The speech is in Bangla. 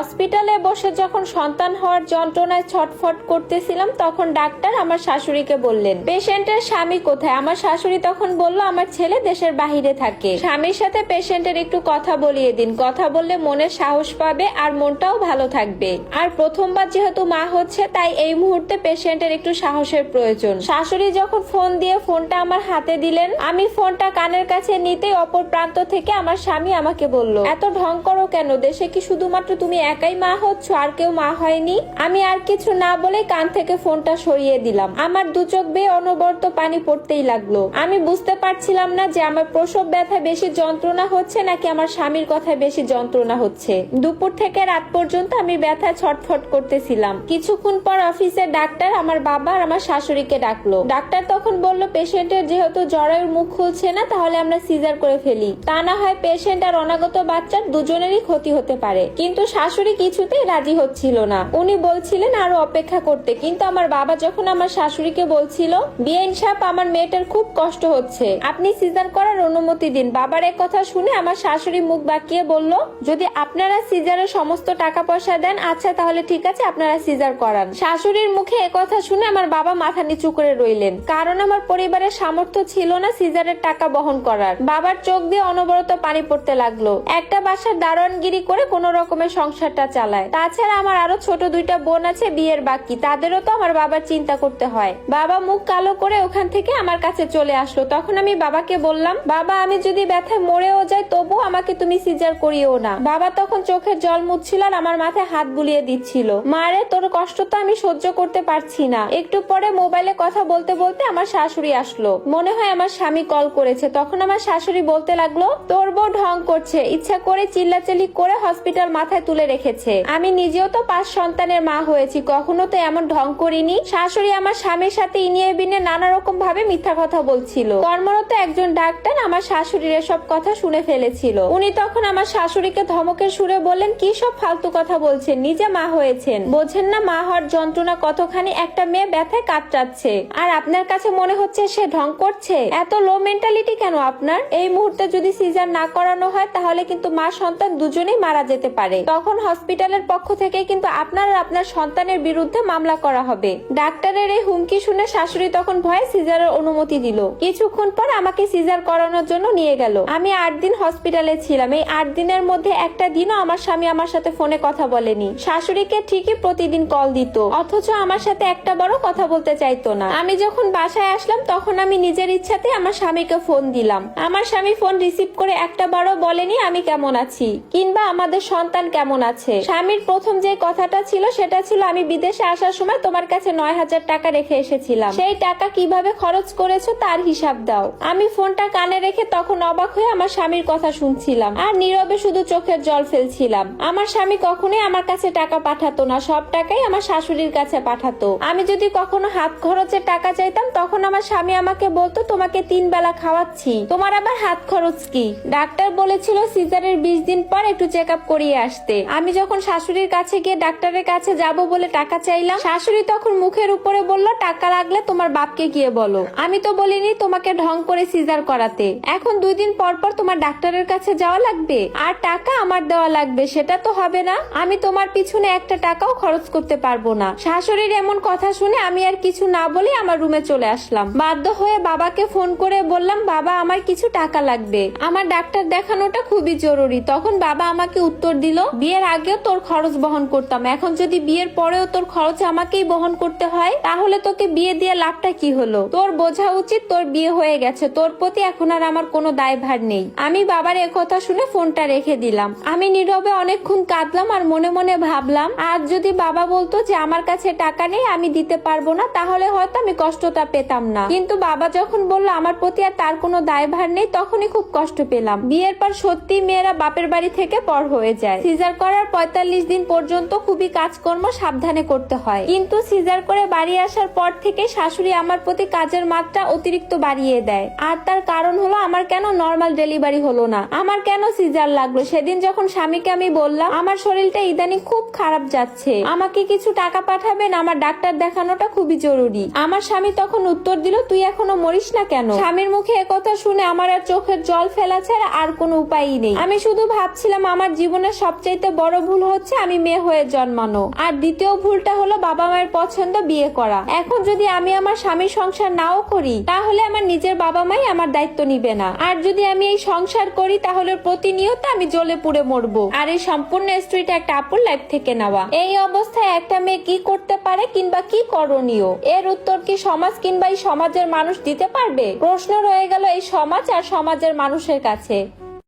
হসপিটালে বসে যখন সন্তান হওয়ার যন্ত্রণায় ছটফট করতেছিলাম, তখন ডাক্তার আমার শাশুড়িকে বললেন, পেশেন্টের স্বামী কোথায়? আমার শাশুড়ি তখন বলল, আমার ছেলে দেশের বাহিরে থাকে। স্বামীর সাথে পেশেন্টের একটু কথা বলিয়ে দিন। কথা বললে মনে সাহস পাবে আর মনটাও ভালো থাকবে। আর প্রথমবার যেহেতু মা হচ্ছে, তাই এই মুহূর্তে পেশেন্টের একটু সাহসের প্রয়োজন। শাশুড়ি যখন ফোন দিয়ে ফোনটা আমার হাতে দিলেন, আমি ফোনটা কানের কাছে নিতেই অপর প্রান্ত থেকে আমার স্বামী আমাকে বলল, এত ঢং করো কেন? দেশে কি শুধুমাত্র তুমি একাই মা হচ্ছ, আর কেউ মা হয়নি। আমি আর কিছু না বলে কান থেকে ফোনটা সরিয়ে দিলাম। আমার দু চোখ বেয়ে অনবরত পানি পড়তেই লাগল। আমি বুঝতে পারছিলাম না যে আমার প্রসব ব্যথা বেশি যন্ত্রণা হচ্ছে নাকি আমার স্বামীর কথায় বেশি যন্ত্রণা হচ্ছে। দুপুর থেকে রাত পর্যন্ত আমি ব্যথায় ছটফট করতেছিলাম। কিছুক্ষণ পর অফিসের ডাক্তার আমার বাবা আর আমার শাশুড়িকে ডাকলো। ডাক্তার তখন বলল, পেশেন্টের যেহেতু জরায়ুর মুখ খুলছে না, তাহলে আমরা সিজার করে ফেলি। তা না হয় পেশেন্ট আর অনাগত বাচ্চার দুজনেরই ক্ষতি হতে পারে। কিন্তু শাশুড়ি কিছুতেই রাজি হচ্ছিল না। উনি বলছিলেন, আরও অপেক্ষা করতে। কিন্তু আমার বাবা যখন আমার শাশুড়িকে বলছিল বিয়েন সাহেব আমার মেয়েটার খুব কষ্ট হচ্ছে। আপনি সিজার করার অনুমতি দিন। বাবার এক কথা শুনে আমার শাশুড়ি মুখ বাঁকিয়ে বলল, যদি আপনারা সিজারের সমস্ত টাকা পয়সা দেন আচ্ছা তাহলে ঠিক আছে, আপনারা সিজার করান। শাশুড়ির মুখে কথা শুনে আমার বাবা মাথা নিচু করে রইলেন। কারণ আমার পরিবারের সামর্থ্য ছিল না সিজারের টাকা বহন করার। বাবার চোখ দিয়ে অনবরত পানি পড়তে লাগল। একটা বাসার দারোয়ানগিরি করে কোন রকমের সংসারটা চালায়। তাছাড়া আমার আরও ছোট দুইটা বোন আছে, বিয়ের বাকি। তাদেরও তো আমার বাবার চিন্তা করতে হয়। বাবা মুখ কালো করে ওখান থেকে আমার কাছে চলে আসলো। তখন আমি বাবাকে বললাম, বাবা, আমি যদি ব্যথায় মরেও যাই তবু আমাকে তুমি সিজার করিও না। বাবা তখন চোখের জল মুছছিল আর আমার মাথায় হাত বুলিয়ে দিচ্ছিল। মারে, তোর কষ্ট তো আমি সহ্য করতে পারছি না। একটু পরে মোবাইলে কথা বলতে বলতে আমার শাশুড়ি আসলো। মনে হয় আমার স্বামী কল করেছে। তখন আমার শাশুড়ি বলতে লাগল, তোর বউ ঢং করছে। ইচ্ছা করে চিল্লাচিল্লি করে হসপিটাল মাথায় তুলে রেখেছে। আমি নিজেও তো পাঁচ সন্তানের মা হয়েছি, কখনো তো এমন ঢং করিনি। শাশুড়ি আমার স্বামীর সাথে ইনিয়ে বিনে নানা রকম ভাবে মিথ্যা কথা বলছিল। কর্মরত একজন ডাক্তার আমার শাশুড়ির এসব কথা শুনে ফেলেছিল। উনি তখন আমার শাশুড়িকে ধমকের সুরে বললেন, কি সব ফালতু কথা বলছেন? নিজে মা হয়েছেন। বোঝেন না, মা হওয়ার যন্ত্রণা কতখানি একটা মেয়ে ব্যথায় কাতরাচ্ছে। আর আপনার কাছে মনে হচ্ছে সে ঢং করছে? এত লো মেন্টালিটি কেন আপনার? এই মুহূর্তে যদি সিজার না করানো হয়, তাহলে কিন্তু মা সন্তান দুজনেই মারা যেতে পারে। তখন হসপিটালের পক্ষ থেকে কিন্তু আপনার আর আপনার সন্তানের বিরুদ্ধে মামলা করা হবে। ডাক্তারের এই হুমকি শুনে শাশুড়ি তখন ভয়ে সিজারের অনুমতি দিল। কিছুক্ষণ পর আমাকে সিজার করানোর জন্য নিয়ে গেল। আমি আট দিন হসপিটালে ছিলাম। এই আট দিনের মধ্যে একটা দিনও আমার স্বামী আমার সাথে ফোনে কথা বলেনি। শাশুড়িকে ঠিকই প্রতিদিন কল দিত। অথচ আমার সাথে একটা বড় কথা বলতে চাইতো না। আমি যখন বাসায় আসলাম, তখন আমি নিজের ইচ্ছাতে আমার স্বামীকে ফোন দিলাম। আমার স্বামী ফোন রিসিভ করে একটা বড় বলেনি, আমি কেমন আছি? কিংবা, আমাদের সন্তান কেমন আছে স্বামীর প্রথম যে কথাটা ছিল সেটা ছিল, আমি বিদেশে আসার সময় তোমার কাছে নয় হাজার টাকা রেখে এসেছিলাম। সেই টাকা কীভাবে খরচ করেছ তার হিসাব দাও। আমি ফোনটা কানে রেখে তখন অবাক হয়ে আমার স্বামীর কথা শুনছিলাম। আর নীরবে শুধু চোখের জল ফেলছিলাম। আমার স্বামী কখনোই আমার কাছে টাকা পাঠাতো না, সব টাকাই আমার শাশুড়ির কাছে পাঠাতো। আমি যদি কখনো হাত খরচের টাকা চাইতাম, তখন আমার স্বামী আমাকে বলতো, তোমাকে তিন বেলা খাওয়াচ্ছি। তোমার আবার হাত খরচ কি? ডাক্তার বলেছিল, সিজারের বিশ দিন পর একটু চেক আপ করিয়ে আসতে। আমি যখন শাশুড়ির কাছে গিয়ে ডাক্তারের কাছে যাব বলে টাকা চাইলাম, শাশুড়ি তখন মুখের উপরে বলল, টাকা লাগলে তোমার বাপকে গিয়ে বলো। আমি তো বলিনি তোমাকে ঢং করে সিজার করাতে। এখন দুই দিন পর পর তোমার ডাক্তারের কাছে যাওয়া লাগবে? আর টাকা আমার দেওয়া লাগবে, সেটা তো হবে না। আমি তোমার পিছনে একটা টাকাও খরচ করতে পারব না। শাশুড়ির এমন কথা শুনে আমি আর কিছু না বলে আমার রুমে চলে আসলাম। বাধ্য হয়ে বাবাকে ফোন করে বললাম, বাবা, আমার কিছু টাকা লাগবে। আমার ডাক্তার দেখানোটা খুবই জরুরি। তখন বাবা আমাকে উত্তর দিল, বিয়ের আগেও তোর খরচ বহন করতাম। এখন যদি বিয়ের পরেও তোর খরচ আমাকেই বহন করতে হয়, তাহলে তোকে বিয়ে দিয়ে লাভটা কি হলো? তোর বোঝা উচিত তোর বিয়ে হয়ে গেছে। তোর প্রতি এখন আর আমার কোনো দায়ভার নেই। আমি বাবার কথা শুনে ফোনটা রেখে দিলাম। আমি নীরবে অনেকক্ষণ কাঁদলাম আর মনে মনে ভাবলাম, আজ যদি বাবা বলতো যে আমার কাছে টাকা নেই, আমি দিতে পারব না, তাহলে হয়তো আমি কষ্টটা পেতাম না। কিন্তু বাবা যখন বলল আমার প্রতি আর তার কোনো দায়ভার নেই, তখনই খুব কষ্ট পেলাম। বিয়ের পর সত্যি মেয়েরা বাপের বাড়ি থেকে পর হয়ে যায়। সিজার করার পঁয়তাল্লিশ দিন পর্যন্ত খুবই কাজকর্ম সাবধানে করতে হয়। কিন্তু সিজার করে বাড়ি আসার পর থেকে শাশুড়ি আমার প্রতি কাজের মাত্রা অতিরিক্ত বাড়িয়ে দেয়। আর তার কারণ হলো আমার কেন নর্মাল ডেলিভারি হলো না? আমার কেন সিজার লাগল? সেদিন যখন স্বামীকে আমি বললাম, আমার শরীরটা ইদানিং খুব খারাপ যাচ্ছে। আমাকে কিছু টাকা পাঠাবেন, আমার ডাক্তার দেখানোটা খুবই জরুরি। আমার স্বামী তখন উত্তর দিল, তুই এখনও মরিস না কেন? স্বামীর মুখে একথা শুনে আমার আর চোখের জল ফেলা ছাড়া আর কোনো উপায়ই নেই। আমি শুধু ভাবছিলাম, আমার জীবনের সবচাইতে বড় ভুল হচ্ছে, আমি মেয়ে হয়ে জন্মানো। আর দ্বিতীয় ভুলটা হলো বাবা মায়ের পছন্দ বিয়ে করা। এখন যদি আমি আমার স্বামীর সংসার নাও করি, তাহলে আমার নিজের বাবা মাই আমার দায়িত্ব নিবে না। আর যদি আমি এই সংসার করি, তাহলে প্রতিনিয়ত আমি জ্বলে পুড়ে মরবো। আর এই সম্পূর্ণ স্ত্রীটা একটা আপুর লাইফ থেকে নেওয়া। এই অবস্থায় একটা মেয়ে কি করতে পারে কিংবা কি করণীয়? এর উত্তর কি সমাজ কিংবা এই সমাজের মানুষ দিতে পারবে? প্রশ্ন রয়ে গেল এই সমাজ আর সমাজের মানুষের কাছে।